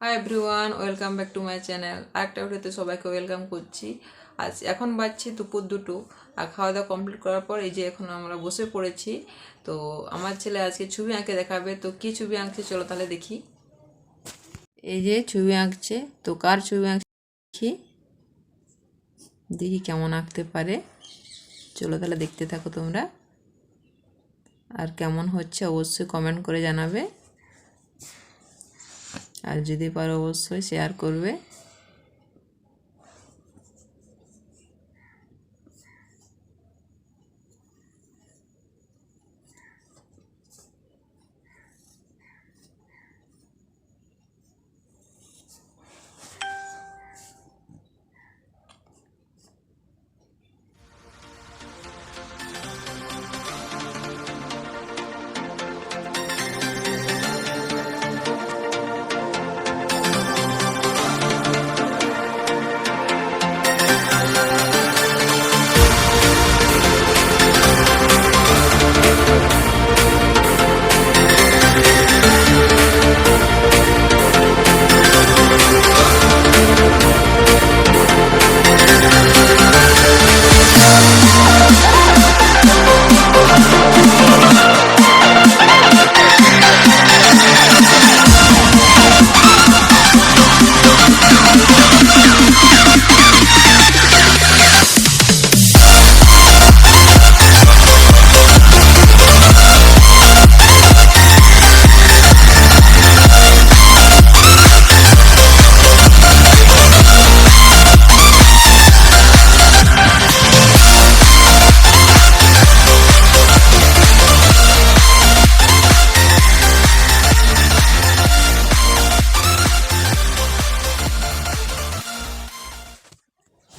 Hi everyone welcome back to my channel আরেকটা ভিডিওতে সবাইকে ওয়েলকাম করছি। আজ এখন বাজছে দুপুর দুটো। আর খাওয়া দাওয়া কমপ্লিট করার পর এই যে এখন আমরা বসে পড়েছি। তো আমার ছেলে আজকে ছবি আঁকে দেখাবে। তো কী ছবি আঁকছে চলো তাহলে দেখি। এই যে ছবি আঁকছে। তো কার ছবি আঁকছে দেখি। দেখি কেমন আঁকতে পারে। চলো তাহলে দেখতে থাকো তোমরা। আর কেমন হচ্ছে অবশ্যই কমেন্ট করে জানাবে। আর যদি পারো অবশ্যই শেয়ার করবে।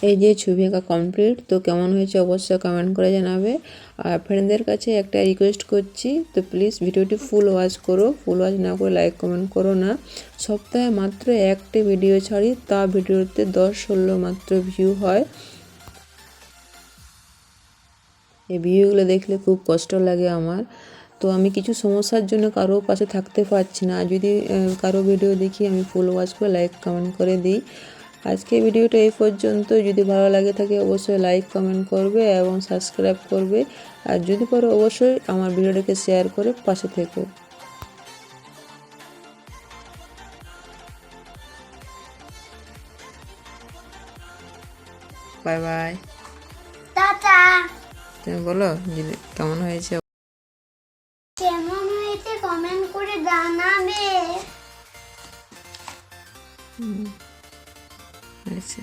এই যে ছবি আঁকা কমপ্লিট তো কেমন হয়েছে অবশ্যই কমেন্ট করে জানাবে। আর ফ্রেন্ডদের কাছে একটা রিকোয়েস্ট করছি, তো প্লিজ ভিডিওটি ফুল ওয়াচ করো। ফুল ওয়াচ না করে লাইক কমেন্ট করো না। সপ্তাহে মাত্র একটি ভিডিও ছাড়ি, তা ভিডিওতে দশ ষোলো মাত্র ভিউ হয়। এই ভিডিওগুলো দেখলে খুব কষ্ট লাগে আমার। তো আমি কিছু সমস্যার জন্য কারও পাশে থাকতে পারছি না। যদি কারও ভিডিও দেখি, আমি ফুল ওয়াচ করে লাইক কমেন্ট করে দিই। আজকে ভিডিওটা এই পর্যন্ত। যদি ভালো লাগে থাকে অবশ্যই লাইক কমেন্ট করবে এবং সাবস্ক্রাইব করবে। আর যদি পারো অবশ্যই আমার ভিডিওটাকে শেয়ার করে পাশে থেকো। Bye bye tata. তুমি বলো যদি কেমন হয়েছে? কেমন হয়েছে? কমেন্ট করে জানাবে। হয়েছে